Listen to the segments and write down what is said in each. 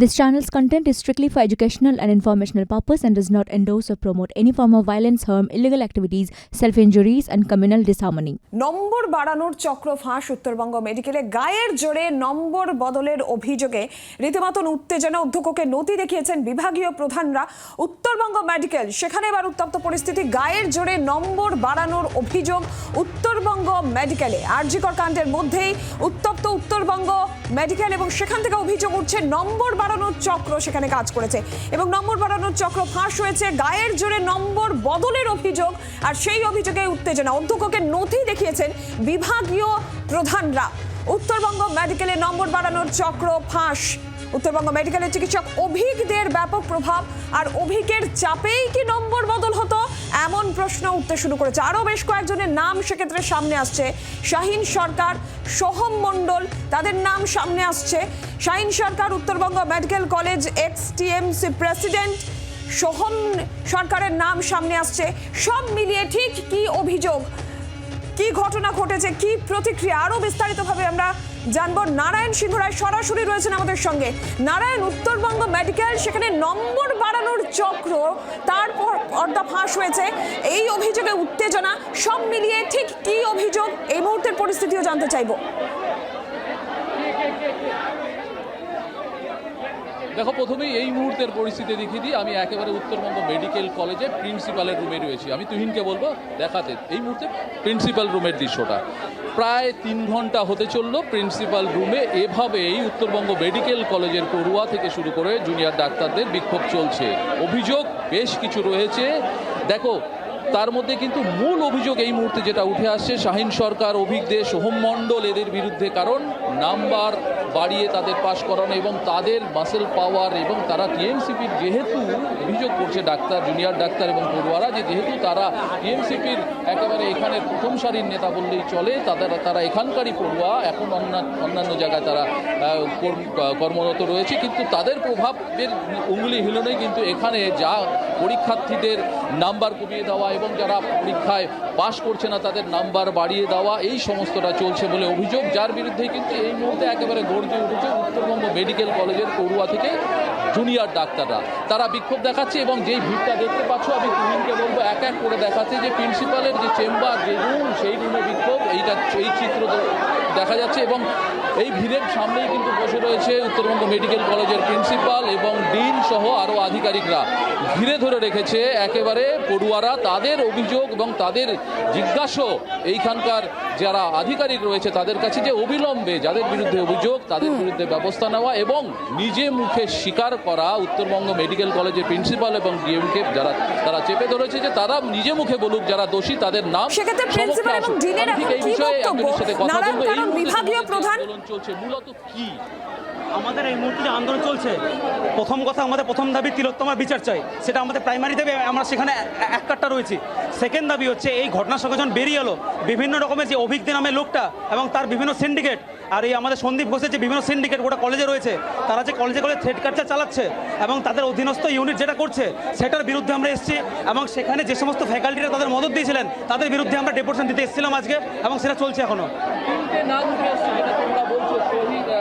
This channel's content is strictly for educational and informational purpose and does not endorse or promote any form of violence, harm, illegal activities, self-injuries and communal disharmony. নম্বর বাড়ানোর চক্র ফাঁস উত্তরবঙ্গ মেডিকেলে গায়ের জোরে নম্বর বদলের অভিযোগে রীতিমতন উত্তেজনা অধ্যক্ষকে নথি দেখিয়েছেন বিভাগীয় প্রধানরা উত্তরবঙ্গ মেডিকেল সেখানে এবার উত্তপ্ত পরিস্থিতি গায়ের জোরে নম্বর বাড়ানোর অভিযোগ উত্তরবঙ্গ মেডিকেলে আরজিকর কাণ্ডের মধ্যেই উত্তপ্ত উত্তরবঙ্গ মেডিকেল এবং সেখান থেকে অভিযোগ উঠছে নম্বর বাড়ানোর চক্র সেখানে কাজ করেছে। এবং নম্বর বাড়ানোর চক্র ফাঁস হয়েছে। গায়ের জোরে নম্বর বদলের অভিযোগ। আর সেই অভিযোগে উত্তেজনা। অধ্যক্ষকে নথি দেখিয়েছেন বিভাগীয় প্রধানরা। উত্তরবঙ্গ মেডিকেলে নম্বর বাড়ানোর চক্র ফাঁস। উত্তরবঙ্গ মেডিকেলের চিকিৎসক অভিকদের ব্যাপক প্রভাব। আর অভিকের চাপেই কি প্রশ্ন উঠতে শুরু করেছে। আরও বেশ কয়েকজনের নাম সেক্ষেত্রে সামনে আসছে। শাহিন সরকার, সোহম মণ্ডল, তাদের নাম সামনে আসছে। Shahin Sarkar Uttarbanga medical college ex TMC president, Soham সরকারের নাম সামনে আসছে। সব মিলিয়ে ঠিক কি অভিযোগ? কি ঘটনা ঘটেছে? কি প্রতিক্রিয়া? আরও বিস্তারিতভাবে আমরা জানব। নারায়ণ সিংহ রায় সরাসরি রয়েছেন আমাদের সঙ্গে। নারায়ণ, উত্তরবঙ্গ মেডিকেল, সেখানে নম্বর চক্র, তারপর পর্দা ফাঁস হয়েছে। এই অভিযোগে উত্তেজনা সব মিলিয়ে ঠিক কি অভিযোগ? এই মুহূর্তের পরিস্থিতিও জানতে চাইব। দেখো, প্রথমেই এই মুহূর্তের পরিস্থিতি দেখিয়ে দিই। আমি একেবারে উত্তরবঙ্গ মেডিকেল কলেজে প্রিন্সিপালের রুমে রয়েছি। আমি তুহিনকে বলব, দেখাতে, এই মুহূর্তে প্রিন্সিপাল রুমের দৃশ্যটা। প্রায় তিন ঘণ্টা হতে চলল প্রিন্সিপাল রুমে। এভাবেই উত্তরবঙ্গ মেডিকেল কলেজের পড়ুয়া থেকে শুরু করে জুনিয়র ডাক্তারদের বিক্ষোভ চলছে। অভিযোগ, বেশ কিছু রয়েছে। দেখো তার মধ্যে কিন্তু মূল অভিযোগ এই মুহূর্তে যেটা উঠে আসছে, শাহিন সরকার অভিজ্ঞ সোহম মণ্ডল এদের বিরুদ্ধে, কারণ নাম্বার বাড়িয়ে তাদের পাশ করানো এবং তাদের মাসেল পাওয়ার এবং তারা টিএমসিপির যেহেতু অভিযোগ করছে ডাক্তার জুনিয়র ডাক্তার এবং পড়ুয়ারা, যে যেহেতু তারা টিএমসিপির একেবারে এখানে প্রথম সারির নেতা বললেই চলে, তাদের, তারা এখানকারই পড়ুয়া, এখন অন্যান্য জায়গায় তারা কর্ম- কর্মরত রয়েছে, কিন্তু তাদের প্রভাবের উঙ্গলি হিলনে কিন্তু এখানে যা পরীক্ষার্থীদের নাম্বার কমিয়ে দেওয়া এবং যারা পরীক্ষায় পাশ করছে না, তাদের নাম্বার বাড়িয়ে দেওয়া, এই সমস্তটা চলছে বলে অভিযোগ। যার বিরুদ্ধে কিন্তু এই মুহূর্তে একেবারে গর্জে উঠেছে উত্তরবঙ্গ মেডিকেল কলেজের পড়ুয়া থেকে জুনিয়র ডাক্তাররা। তারা বিক্ষোভ দেখাচ্ছে এবং যেই ভিড়টা দেখতে পাচ্ছ, আমি তুমিকে বলব, এক এক করে দেখাচ্ছে যে প্রিন্সিপালের যে চেম্বার, যে রুম সেই রুমে বিক্ষোভ। এইটা, এই চিত্র দেখা যাচ্ছে এবং এই ভিড়ের সামনেই কিন্তু বসে রয়েছে উত্তরবঙ্গ মেডিকেল কলেজের প্রিন্সিপাল এবং ডিন সহ আরও আধিকারিকরা। ঘিরে ধরে রেখেছে একেবারে পড়ুয়ারা তাদের অভিযোগ এবং তাদের জিজ্ঞাসা এইখানকার যারা আধিকারিক রয়েছে তাদের কাছে যে অবিলম্বে যাদের বিরুদ্ধে অভিযোগ তাদের বিরুদ্ধে ব্যবস্থা নেওয়া এবং নিজে মুখে স্বীকার করা উত্তরবঙ্গ মেডিকেল কলেজের প্রিন্সিপাল এবং ডিএমকে যারা তারা চেপে ধরেছে যে তারা নিজে মুখে বলুক যারা দোষী তাদের নাম সেক্ষেত্রে প্রিন্সিপাল এবং ডিনের এখন কি বক্তব্য? কথা নারায়ণ বলব। এই কারণ বিভাগীয় প্রধান চলছে মূলত কি আমাদের এই মুহূর্তে যে আন্দোলন চলছে, প্রথম কথা আমাদের প্রথম দাবি তিলোত্তমার বিচার চাই। সেটা আমাদের প্রাইমারি দাবি, আমরা সেখানে এক কাটটা রয়েছি। সেকেন্ড দাবি হচ্ছে এই ঘটনার সঙ্গে যখন বেরিয়ে এলো, বিভিন্ন রকমের যে অভিজ্ঞ নামের লোকটা এবং তার বিভিন্ন সিন্ডিকেট আর এই আমাদের সন্দীপ ঘোষের যে বিভিন্ন সিন্ডিকেট গোটা কলেজে রয়েছে, তারা যে কলেজে কলেজে থ্রেড কালচার চালাচ্ছে এবং তাদের অধীনস্থ ইউনিট যেটা করছে, সেটার বিরুদ্ধে আমরা এসেছি এবং সেখানে যে সমস্ত ফ্যাকাল্টিরা তাদের মদত দিয়েছিলেন, তাদের বিরুদ্ধে আমরা ডেপুটেশন দিতে এসেছিলাম আজকে এবং সেটা চলছে এখনও তিনটে নাম উঠে আসছে যেটা তোমরা বলছো শহীদ আহ,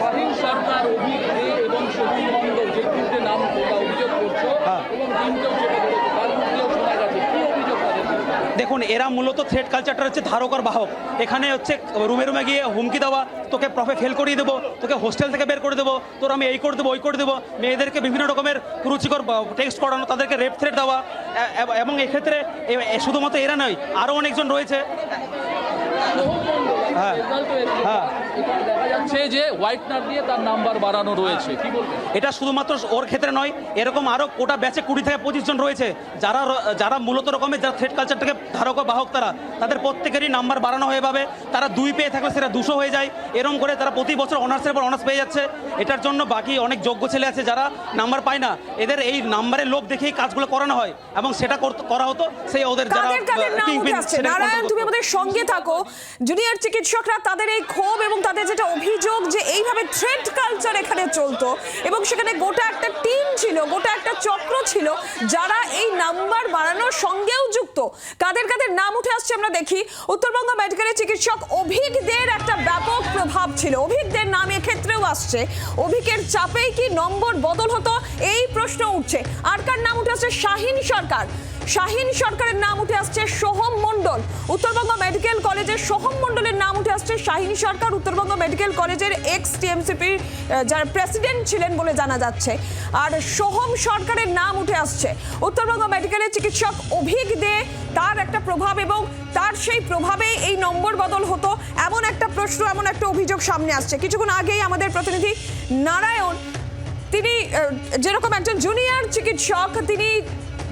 স্বাধীন সরকার অভিজ্ঞ এবং শহীদ মণ্ডল যে তিনটে নাম তোমরা অভিযোগ করছ হ্যাঁ। এবং তিনটেও চেপে ধরেছে তার মধ্যেও শোনা গেছে কি অভিযোগ তাদের বিরুদ্ধে? দেখুন, এরা মূলত থ্রেড কালচারটা হচ্ছে ধারক আর বাহক এখানে হচ্ছে, রুমে রুমে গিয়ে হুমকি দেওয়া, তোকে প্রফে ফেল করিয়ে দেবো, তোকে হোস্টেল থেকে বের করে দেবো, তোর আমি এই করে দেবো, ওই করে দেবো মেয়েদেরকে বিভিন্ন রকমের কুরুচিকর টেক্সট করানো, তাদেরকে রেপ থ্রেড দেওয়া এবং এক্ষেত্রে শুধুমাত্র এরা নয় আরও অনেকজন রয়েছে হ্যাঁ। হ্যাঁ। যাচ্ছে যে হোয়াইটনার দিয়ে তার নাম্বার বাড়ানো রয়েছে। কি বলবেন? এটা শুধুমাত্র ওর ক্ষেত্রে নয় এরকম আরও কোটা ব্যাচে কুড়ি থেকে পঁচিশ জন রয়েছে। যারা যারা মূলত রকমের যারা থ্রেড কালচারটাকে ধারক বাহক তারা তাদের প্রত্যেকেরই নাম্বার বাড়ানো হয়ে পাবে তারা দুই পেয়ে থাকলে সেটা দুশো হয়ে যায়। এরকম করে তারা প্রতি বছর অনার্সের পর অনার্স পেয়ে যাচ্ছে। এটার জন্য বাকি অনেক যোগ্য ছেলে আছে যারা নাম্বার পায় না। এদের এই নাম্বারের লোক দেখেই কাজগুলো করানো হয় এবং সেটা করতে- করা হতো। সেই ওদের যারা নারায়ণ তুমি আমাদের সঙ্গে থাকো। জুনিয়র চিকিৎসকরা তাদের এই ক্ষোভ এবং তাদের যেটা অভিযোগ অভিযোগ যে এইভাবে থ্রেড কালচার এখানে চলতো এবং সেখানে গোটা একটা টিম ছিল, গোটা একটা চক্র ছিল যারা এই নাম্বার বাড়ানোর সঙ্গেও যুক্ত। কাদের কাদের নাম উঠে আসছে আমরা দেখি। উত্তরবঙ্গ মেডিকেলের চিকিৎসক অভিজ্ঞদের একটা ব্যাপক প্রভাব ছিল। অভিজ্ঞদের নাম এক্ষেত্রেও আসছে। অভিকের চাপেই কি নম্বর বদল হতো? এই প্রশ্ন উঠছে। আর কার নাম উঠে আসছে? শাহিন সরকার। শাহিন সরকারের নাম উঠে আসছে সোহম মণ্ডল। উত্তরবঙ্গ মেডিকেল কলেজের সোহম মণ্ডলের আসছে শাহিন সরকার, উত্তরবঙ্গ মেডিকেল কলেজের এক্স টিএমসিপির যারা প্রেসিডেন্ট ছিলেন বলে জানা যাচ্ছে। আর সোহম সরকারের নাম উঠে আসছে। উত্তরবঙ্গ মেডিকেলের চিকিৎসক অভিক দে, তার একটা প্রভাব এবং তার সেই প্রভাবে এই নম্বর বদল হতো। এমন একটা প্রশ্ন, এমন একটা অভিযোগ সামনে আসছে। কিছুক্ষণ আগেই আমাদের প্রতিনিধি নারায়ণ, তিনি যেরকম একজন জুনিয়র চিকিৎসক, তিনি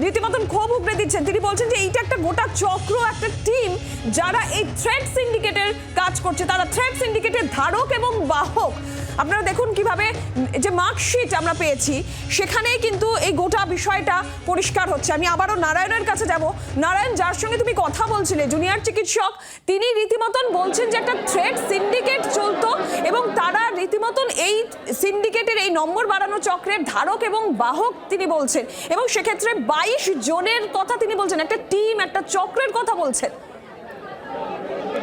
রীতিমতন ক্ষোভ উগড়ে দিচ্ছেন। তিনি বলছেন যে এইটা একটা গোটা চক্র, একটা টিম যারা এই থ্রেড সিন্ডিকেটের কাজ করছে। তারা থ্রেড সিন্ডিকেটের ধারক এবং বাহক। আপনারা দেখুন কীভাবে যে মার্কশিট আমরা পেয়েছি, সেখানেই কিন্তু এই গোটা বিষয়টা পরিষ্কার হচ্ছে। আমি আবারও নারায়ণের কাছে যাব। নারায়ণ, যার সঙ্গে তুমি কথা বলছিলে, জুনিয়র চিকিৎসক, তিনি রীতিমতন বলছেন যে একটা থ্রেড সিন্ডিকেট চলতো এবং সিন্ডিকেটের এই নম্বর বাড়ানো চক্রের ধারক এবং বাহক তিনি বলছেন, এবং সেক্ষেত্রে বাইশ জনের কথা তিনি বলছেন, একটা টিম, একটা চক্রের কথা বলছেন।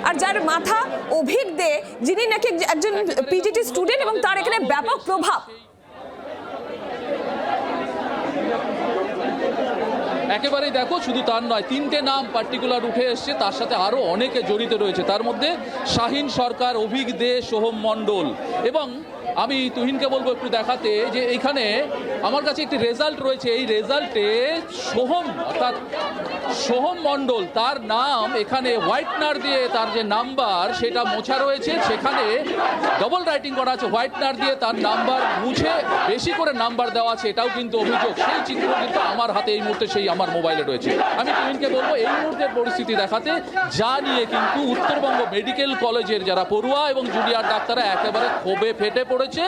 আর যার মাথা অভিক দে, যিনি নাকি একজন পিজিটি স্টুডেন্ট এবং তার এখানে ব্যাপক প্রভাব। একেবারেই দেখো, শুধু তার নয়, তিনটে নাম পার্টিকুলার উঠে এসছে, তার সাথে আরও অনেকে জড়িত রয়েছে। তার মধ্যে শাহিন সরকার, অভিক দে, সোহম মণ্ডল এবং আমি তুহিনকে বলব একটু দেখাতে যে এখানে আমার কাছে একটি রেজাল্ট রয়েছে। এই রেজাল্টে সোহম, অর্থাৎ সোহম মণ্ডল, তার নাম এখানে হোয়াইটনার দিয়ে তার যে নাম্বার সেটা মোছা রয়েছে। সেখানে ডবল রাইটিং করা আছে হোয়াইটনার দিয়ে, তার নাম্বার মুছে বেশি করে নাম্বার দেওয়া আছে, এটাও কিন্তু অভিযোগ। সেই চিত্র কিন্তু আমার হাতে এই মুহূর্তে সেই আমার মোবাইলে রয়েছে। আমি তুহিনকে বলব এই মুহূর্তের পরিস্থিতি দেখাতে, যা নিয়ে কিন্তু উত্তরবঙ্গ মেডিকেল কলেজের যারা পড়ুয়া এবং জুনিয়র ডাক্তাররা একেবারে ক্ষোভে ফেটে পড়েছে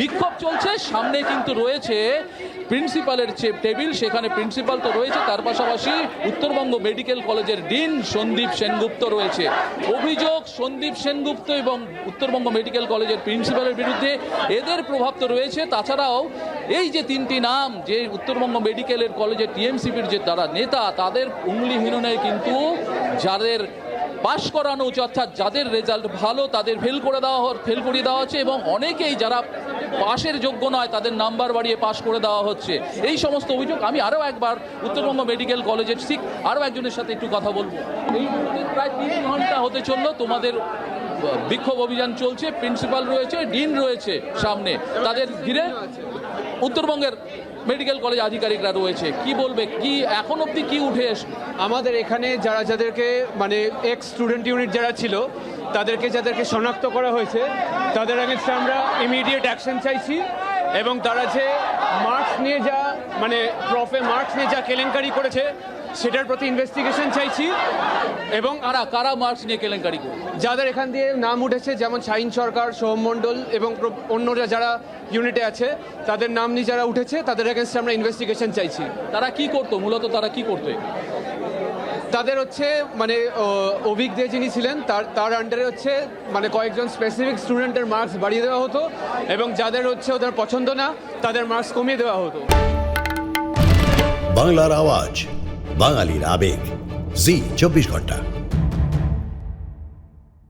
বিক্ষোভ চলছে, সামনে কিন্তু রয়েছে প্রিন্সিপালের টেবিল, সেখানে প্রিন্সিপাল তো রয়েছে। তার পাশাপাশি উত্তরবঙ্গ মেডিকেল কলেজের ডিন সন্দীপ সেনগুপ্ত রয়েছে। অভিযোগ, সন্দীপ সেনগুপ্ত এবং উত্তরবঙ্গ মেডিকেল কলেজের প্রিন্সিপালের বিরুদ্ধে এদের প্রভাব তো রয়েছে। তাছাড়াও এই যে তিনটি নাম, যে উত্তরবঙ্গ মেডিকেলের কলেজের টিএমসিপির যে তারা নেতা, তাদের উঙ্গলিহীননে কিন্তু যাদের পাশ করানো উচিত অর্থাৎ যাদের রেজাল্ট ভালো তাদের ফেল করে দেওয়া ফেল করিয়ে দেওয়া হচ্ছে এবং অনেকেই যারা পাশের যোগ্য নয় তাদের নাম্বার বাড়িয়ে পাশ করে দেওয়া হচ্ছে। এই সমস্ত অভিযোগ আমি আরও একবার উত্তরবঙ্গ মেডিকেল কলেজের শিখ আরও একজনের সাথে একটু কথা বলব। এই মুহূর্তে প্রায় তিন ঘণ্টা হতে চলল, তোমাদের বিক্ষোভ অভিযান চলছে প্রিন্সিপাল রয়েছে ডিন রয়েছে সামনে। তাদের ঘিরে উত্তরবঙ্গের মেডিকেল কলেজ আধিকারিকরা রয়েছে। কি বলবে? কি এখন অবধি কি উঠে আমাদের এখানে যারা, যাদেরকে মানে এক্স স্টুডেন্ট ইউনিট যারা ছিল, তাদেরকে, যাদেরকে শনাক্ত করা হয়েছে, তাদের আগেনস্টে আমরা ইমিডিয়েট অ্যাকশন চাইছি এবং তারা যে মার্কস নিয়ে যা মানে প্রফে মার্কস নিয়ে যা কেলেঙ্কারি করেছে, সেটার প্রতি ইনভেস্টিগেশন চাইছি। এবং কারা কারা মার্কস নিয়ে কেলেঙ্কারি করে? যাদের এখান দিয়ে নাম উঠেছে যেমন শাহিন সরকার সোহম মণ্ডল এবং অন্যরা যারা ইউনিটে আছে তাদের নাম নিয়ে যারা উঠেছে তাদের এগেনস্টে আমরা ইনভেস্টিগেশন চাইছি। তারা কি করতো? মূলত তারা কি করতো? তাদের হচ্ছে মানে অভিক দে যিনি ছিলেন তার তার আন্ডারে হচ্ছে মানে কয়েকজন স্পেসিফিক স্টুডেন্টের মার্কস বাড়িয়ে দেওয়া হতো এবং যাদের হচ্ছে ওদের পছন্দ না তাদের মার্কস কমিয়ে দেওয়া হতো। বাংলার আওয়াজ বাঙালির আবেগ। জি চব্বিশ ঘণ্টা।